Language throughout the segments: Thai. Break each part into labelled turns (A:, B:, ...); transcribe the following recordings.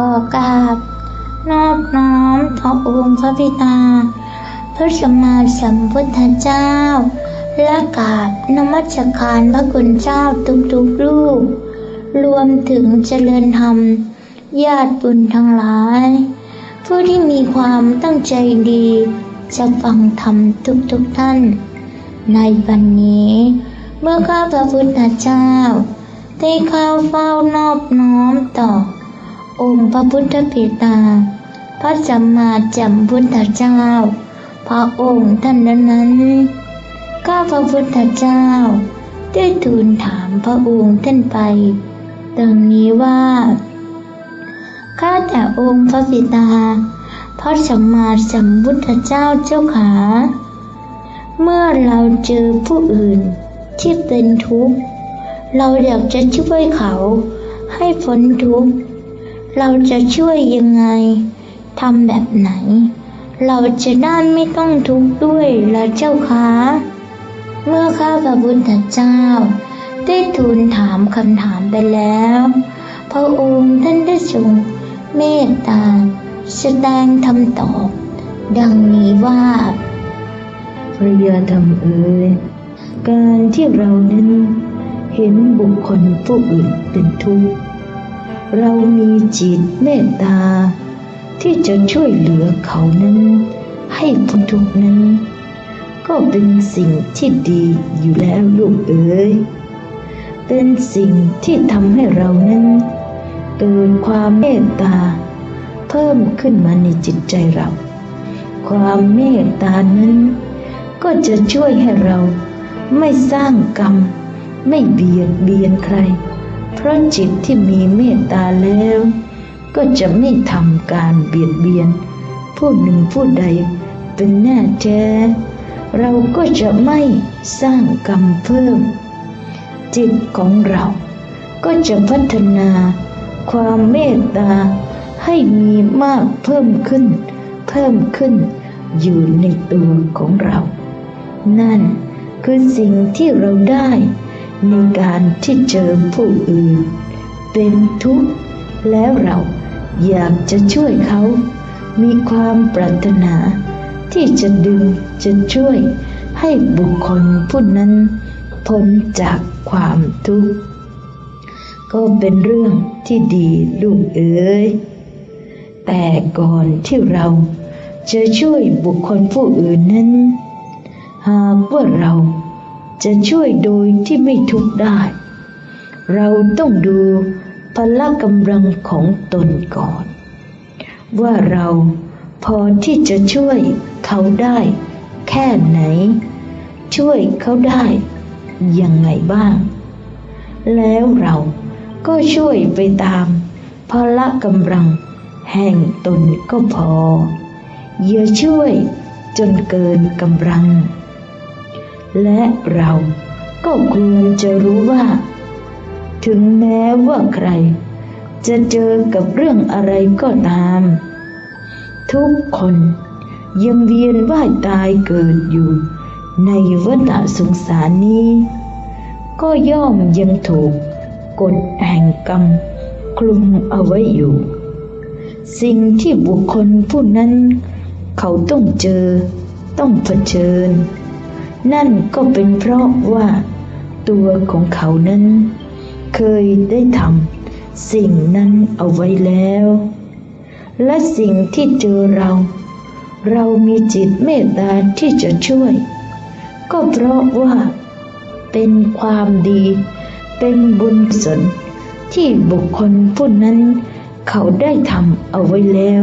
A: ขอกราบ นอบน้อมต่อองค์พระบิดา พระสัมมาสัมพุทธเจ้า และกราบนมัสการพระคุณเจ้าทุกๆรูป รวมถึงเจริญธรรม ญาติบุญทั้งหลาย ผู้ที่มีความตั้งใจดีจะฟังธรรมทุกๆท่าน ในวันนี้ เมื่อข้าพระพุทธเจ้าได้เข้าเฝ้านอบน้อมต่อ องค์พระพุทธปิตา พระสัมมาสัมพุทธเจ้า พระองค์ท่านนั้นข้าพระพุทธเจ้า ได้ทูลถามพระองค์ท่านไปดังนี้ว่าข้าแต่องค์พระบิดาพระสัมมาสัมพุทธเจ้าเจ้าขา เมื่อเราเจอผู้อื่นที่เป็นทุกข์ เราอยากจะช่วยเขาให้พ้นทุกข์ เราจะช่วยยังไงทำแบบไหน เราจะได้ไม่ต้องทุกข์ด้วยละเจ้าคะเมื่อข้าพระพุทธเจ้า ได้ทูลถามคำถามไปแล้ว พระองค์ท่านได้ทรงเมตตาแสดงคำตอบ ดังนี้ว่า
B: พระยาธรรมเอ๋ยการที่เรานั้นเห็นบุคคลผู้อื่นเป็นทุกข์ เรามีจิตเมตตา ที่จะช่วยเหลือเขานั้น ให้พ้นทุกนั้น ก็เป็นสิ่งที่ดีอยู่แล้วลูกเอ๋ยเป็นสิ่งที่ทำให้เรานั้น เกิดความเมตตา เพิ่มขึ้นมาในจิตใจเรา ความเมตตานั้น ก็จะช่วยให้เราไม่สร้างกรรม ไม่เบียดเบียนใคร เพราะจิตที่มีเมตตาแล้ว ก็จะไม่ทำการเบียดเบียน ผู้หนึ่งผู้ใดเป็นแน่แท้เราก็จะไม่สร้างกรรมเพิ่ม จิตของเราก็จะพัฒนาความเมตตาให้มีมากเพิ่มขึ้น เพิ่มขึ้นอยู่ในตัวของเรา นั่นคือสิ่งที่เราได้ ในการที่เจอผู้อื่น เป็นทุกข์แล้วเราอยากจะช่วยเขา มีความปรารถนา ที่จะดึงจะช่วยให้บุคคลผู้นั้นพ้นจากความทุกข์ ก็เป็นเรื่องที่ดีลูกเอ๋ยแต่ก่อนที่เราจะช่วยบุคคลผู้อื่นนั้น หากว่าเรา จะช่วยโดยที่ไม่ทุกข์ได้ เราต้องดูพละกำลังของตนก่อน ว่าเราพอที่จะช่วยเขาได้แค่ไหน ช่วยเขาได้ยังไงบ้าง แล้วเราก็ช่วยไปตามพละกำลังแห่งตนก็พออย่าช่วยจนเกินกำลัง และเราก็ควรจะรู้ว่า ถึงแม้ว่าใคร จะเจอกับเรื่องอะไรก็ตาม ทุกคนยังเวียนว่ายตายเกิดอยู่ ในวัฏสงสารนี้ ก็ย่อมยังถูกกฎแห่งกรรมคลุมเอาไว้อยู่ สิ่งที่บุคคลผู้นั้น เขาต้องเจอต้องเผชิญ นั่นก็เป็นเพราะว่า ตัวของเขานั้น เคยได้ทำสิ่งนั้นเอาไว้แล้ว และสิ่งที่เจอเรา เรามีจิตเมตตาที่จะช่วย ก็เพราะว่า เป็นความดี เป็นบุญกุศลที่บุคคลผู้นั้น เขาได้ทำเอาไว้แล้ว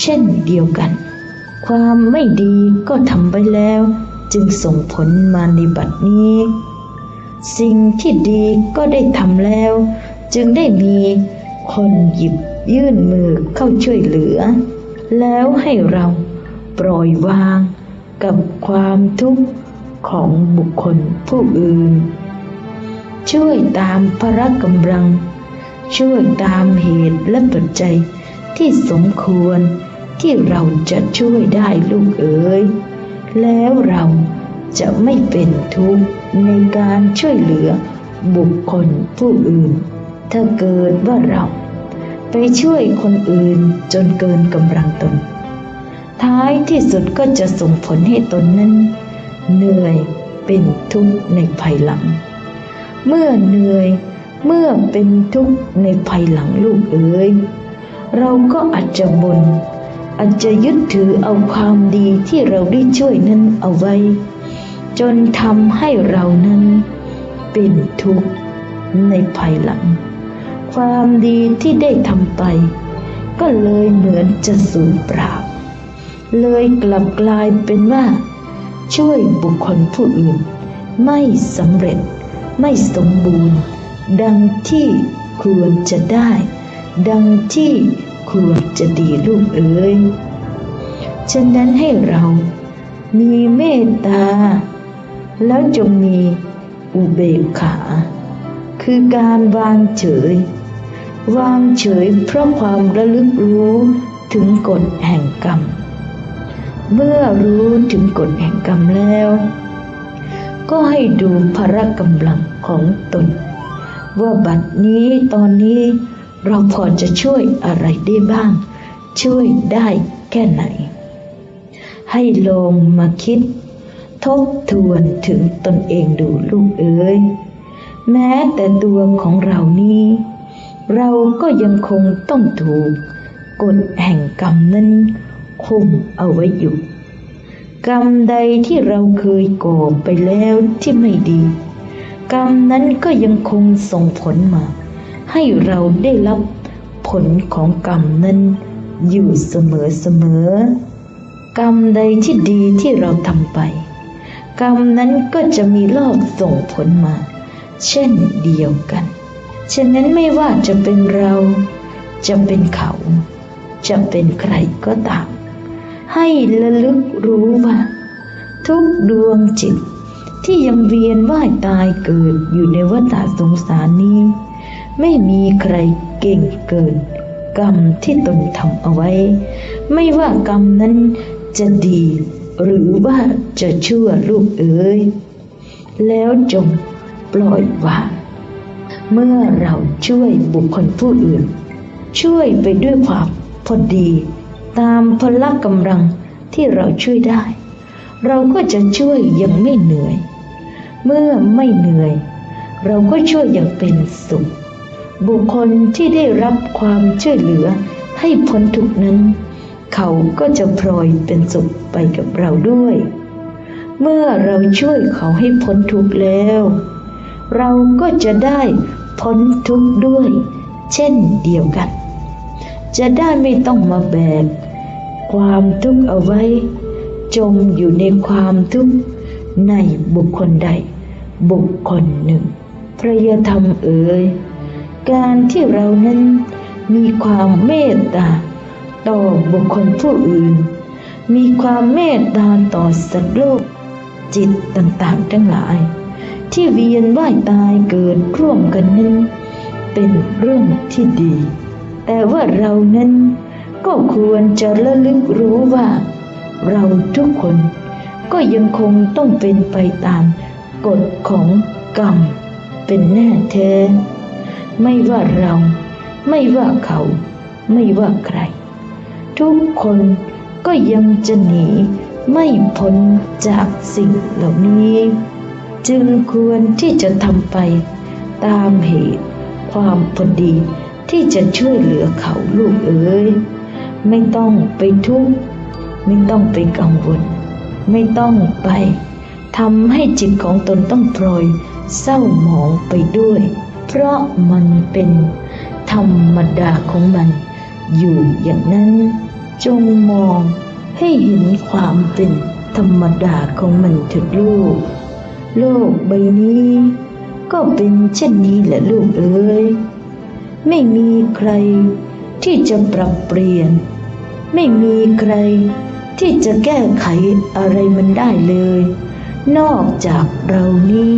B: เช่นเดียวกัน ความไม่ดีก็ทำไปแล้ว จึงส่งผลมาในบัดนี้ สิ่งที่ดีก็ได้ทำแล้ว จึงได้มีคนหยิบยื่นมือเข้าช่วยเหลือ แล้วให้เราปล่อยวางกับความทุกข์ของบุคคลผู้อื่น ช่วยตามพระกำลัง ช่วยตามเหตุและปัจจัยที่สมควรที่เราจะช่วยได้ลูกเอ๋ย แล้วเราจะไม่เป็นทุกข์ในการช่วยเหลือบุคคลผู้อื่น ถ้าเกิดว่าเราไปช่วยคนอื่นจนเกินกำลังตน ท้ายที่สุดก็จะส่งผลให้ตนนั้น เหนื่อยเป็นทุกข์ในภายหลัง เมื่อเหนื่อยเมื่อเป็นทุกข์ในภายหลังลูกเอ๋ยเราก็อาจจะบน่น อาจจะยึดถือเอาความดีที่เราได้ช่วยนั้นเอาไว้ จนทำให้เรานั้นเป็นทุกข์ในภายหลัง ความดีที่ได้ทำไป ก็เลยเหมือนจะสูญเปล่า เลยกลับกลายเป็นว่า ช่วยบุคคลผู้อื่น ไม่สำเร็จไม่สมบูรณ์ ดังที่ควรจะได้ ดังที่ ควรจะดีลูกเอ๋ยฉะนั้นให้เรามีเมตตา แล้วจงมีอุเบกขา คือการวางเฉย วางเฉยเพราะความระลึกรู้ถึงกฎแห่งกรรม เมื่อรู้ถึงกฎแห่งกรรมแล้ว ก็ให้ดูพละกำลังของตน ว่าบัดนี้ตอนนี้ เราพอจะช่วยอะไรได้บ้าง ช่วยได้แค่ไหน ให้ลงมาคิด ทบทวนถึงตนเองดูลูกเอ๋ยแม้แต่ตัวของเรานี้เราก็ยังคงต้องถูกกฎแห่งกรรมนั้นคุมเอาไว้อยู่ กรรมใดที่เราเคยก่อไปแล้วที่ไม่ดี กรรมนั้นก็ยังคงส่งผลมา ให้เราได้รับผลของกรรมนั้นอยู่เสมอเสมอกรรมใดที่ดีที่เราทำไป กรรมนั้นก็จะมีรอบส่งผลมา เช่นเดียวกัน ฉะนั้นไม่ว่าจะเป็นเรา จะเป็นเขา จะเป็นใครก็ตาม ให้ระลึกรู้ว่า ทุกดวงจิตที่ยังเวียนว่ายตายเกิดอยู่ในวัฏสงสารนี้ ไม่มีใครเก่งเกิน กรรมที่ตนทำเอาไว้ ไม่ว่ากรรมนั้นจะดี หรือว่าจะชั่วลูกเอ๋ยแล้วจงปล่อยวางเมื่อเราช่วยบุคคลผู้อื่น ช่วยไปด้วยความพอดี ตามพละกำลังที่เราช่วยได้ เราก็จะช่วยย่างไม่เหนื่อย เมื่อไม่เหนื่อย เราก็ช่วยอย่างเป็นสุข บุคคลที่ได้รับความช่วยเหลือให้พ้นทุกนั้น เขาก็จะพลอยเป็นสุขไปกับเราด้วย เมื่อเราช่วยเขาให้พ้นทุกข์แล้ว เราก็จะได้พ้นทุกข์ด้วย เช่นเดียวกัน จะได้ไม่ต้องมาแบกความทุกข์เอาไว้ จมอยู่ในความทุกข์ในบุคคลใด บุคคลหนึ่งพระยธรรมเอ๋ย การที่เรานั้นมีความเมตตาต่อบุคคลผู้อื่น มีความเมตตาต่อสัตว์โลก จิตต่างๆทั้งหลาย ที่เวียนว่ายตายเกิดร่วมกันนั้นเป็นเรื่องที่ดี แต่ว่าเรานั้นก็ควรจะระลึกรู้ว่า เราทุกคนก็ยังคงต้องเป็นไปตามกฎของกรรมเป็นแน่แท้ ไม่ว่าเรา ไม่ว่าเขา ไม่ว่าใคร ทุกคนก็ยังจะหนีไม่พ้นจากสิ่งเหล่านี้ จึงควรที่จะทำไปตามเหตุความพอดีที่จะช่วยเหลือเขาลูกเอ๋ยไม่ต้องไปทุกข์ไม่ต้องไปกังวล ไม่ต้องไปทำให้จิตของตนต้องพลอยเศร้าหมองไปด้วย เพราะมันเป็นธรรมดาของมัน อยู่อย่างนั้น จงมองให้เห็นความเป็นธรรมดาของมันเถิดลูก โลกใบนี้ ก็เป็นเช่นนี้แหละลูกเอ๋ยไม่มีใครที่จะปรับเปลี่ยน ไม่มีใครที่จะแก้ไขอะไรมันได้เลย นอกจากเรานี้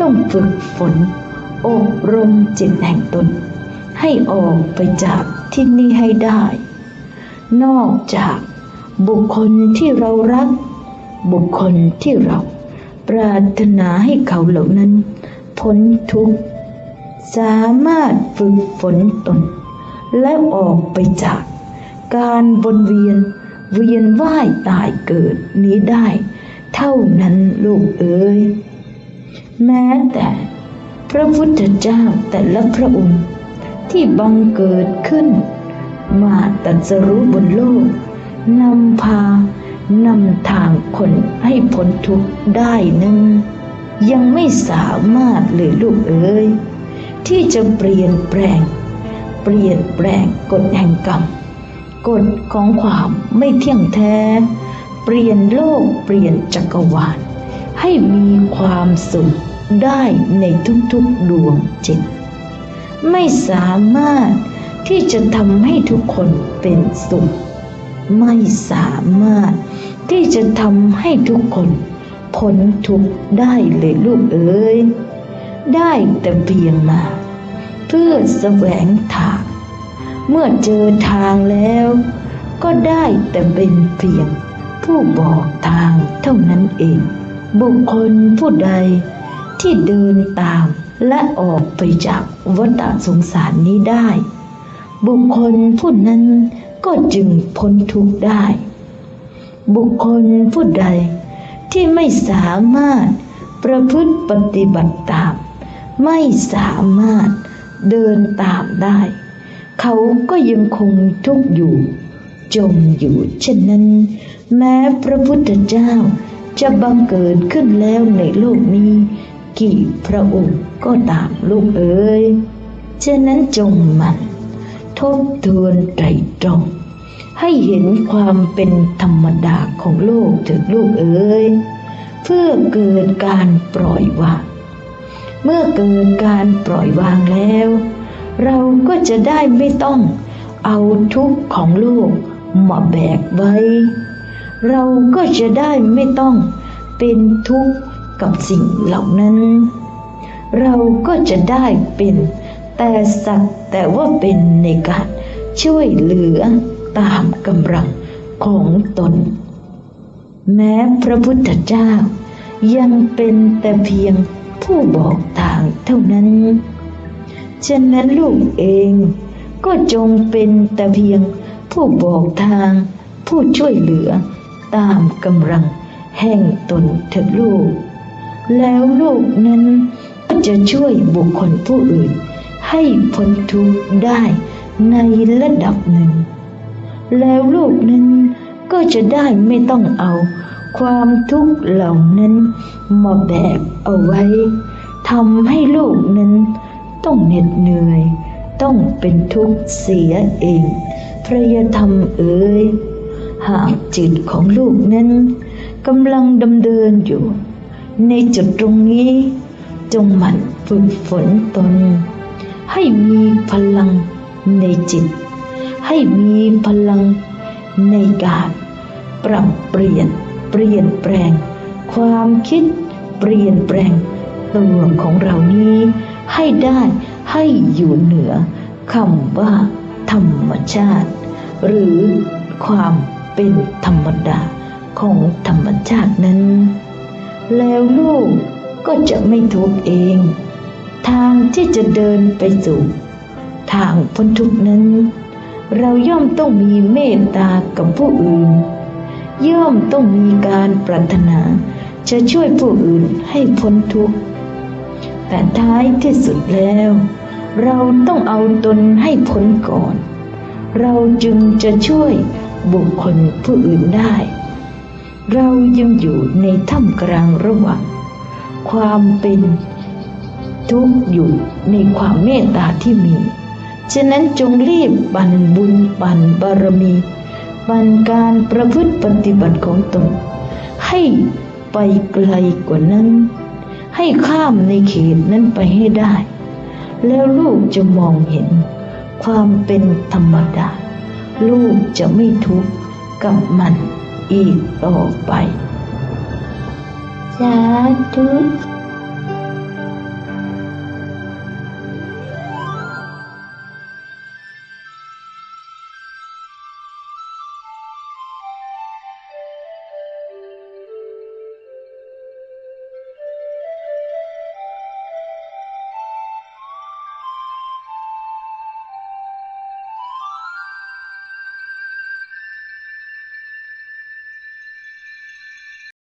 B: ต้องฝึกฝน อบรมจิตแห่งตน ให้ออกไปจากที่นี่ให้ได้ นอกจากบุคคลที่เรารัก บุคคลที่เราปรารถนาให้เขาเหล่านั้นพ้นทุกข์สามารถฝึกฝนตน และออกไปจากการวนเวียนเวียนว่ายตายเกิดนี้ได้ เท่านั้นลูกเอ๋ยแม้แต่ พระพุทธเจ้าแต่ละพระองค์ ที่บังเกิดขึ้น มาตรัสรู้บนโลกนำพานำทางคนให้พ้นทุกข์ได้นั้นยังไม่สามารถเลยลูกเอ๋ยที่จะเปลี่ยนแปลง เปลี่ยนแปลงกฎแห่งกรรมกฎของความไม่เที่ยงแท้ เปลี่ยนโลกเปลี่ยนจักรวาลให้มีความสุข ได้ในทุกๆดวงจิต ไม่สามารถที่จะทำให้ทุกคนเป็นสุข ไม่สามารถที่จะทำให้ทุกคนพ้นทุกข์ได้เลยลูกเอ๋ยได้แต่เพียงมา เพื่อแสวงทาง เมื่อเจอทางแล้ว ก็ได้แต่เป็นเพียง ผู้บอกทางเท่านั้นเอง บุคคลผู้ใด ที่เดินตามและออกไปจากวัฏสงสารนี้ได้ บุคคลผู้นั้นก็จึงพ้นทุกข์ได้ บุคคลผู้ใดที่ไม่สามารถประพฤติปฏิบัติตาม ไม่สามารถเดินตามได้ เขาก็ยังคงทุกข์อยู่ จมอยู่เช่นนั้น แม้พระพุทธเจ้าจะบังเกิดขึ้นแล้วในโลกนี้ กี่พระองค์ก็ตามลูกเอ๋ยฉะนั้นจงมันทบทวนไตรตรอง ให้เห็นความเป็นธรรมดาของโลกเถิดลูกเอ๋ยเพื่อเกิดการปล่อยวาง เมื่อเกิดการปล่อยวางแล้ว เราก็จะได้ไม่ต้องเอาทุกข์ของโลกมาแบกไว้ เราก็จะได้ไม่ต้องเป็นทุกข์ กับสิ่งเหล่านั้น เราก็จะได้เป็นแต่สักแต่ว่าเป็นในการช่วยเหลือตามกำลังของตน แม้พระพุทธเจ้า ยังเป็นแต่เพียงผู้บอกทางเท่านั้น ฉะนั้นลูกเองก็จงเป็นแต่เพียงผู้บอกทาง ผู้ช่วยเหลือตามกำลังแห่งตนเถิดลูก แล้วลูกนั้นก็จะช่วยบุคคลผู้อื่น ให้พ้นทุกข์ได้ในระดับหนึ่ง แล้วลูกนั้นก็จะได้ไม่ต้องเอาความทุกข์เหล่านั้นมาแบกเอาไว้ทำให้ลูกนั้นต้องเหน็ดเหนื่อย ต้องเป็นทุกข์เสียเองพระยธรรมเอ๋ยหากจิตของลูกนั้นกำลังดำเดินอยู่ ในจุดตรงนี้ จงหมั่นฝึกฝนตน ให้มีพลังในจิต ให้มีพลังในการปรับเปลี่ยน เปลี่ยนแปลง ความคิดเปลี่ยนแปลงตัวของเรานี้ ให้ได้ให้อยู่เหนือคำว่า ธรรมชาติ หรือความเป็นธรรมดาของธรรมชาตินั้น แล้วลูกก็จะไม่ทุกข์เอง ทางที่จะเดินไปสู่ ทางพ้นทุกข์นั้น เราย่อมต้องมีเมตตากับผู้อื่น ย่อมต้องมีการปรารถนาจะช่วยผู้อื่นให้พ้นทุกข์แต่ท้ายที่สุดแล้ว เราต้องเอาตนให้พ้นก่อน เราจึงจะช่วยบุคคลผู้อื่นได้ เรายังอยู่ในท่ามกลางระหว่างความเป็นทุกข์อยู่ในความเมตตาที่มี ฉะนั้นจงรีบบันบุญบันบารมีบันการประพฤติปฏิบัติของตน ให้ไปไกลกว่านั้น ให้ข้ามในเขตนั้นไปให้ได้ แล้วลูกจะมองเห็น ความเป็นธรรมดา ลูกจะไม่ทุกข์กับมัน อีกต่อไป
A: สาธุ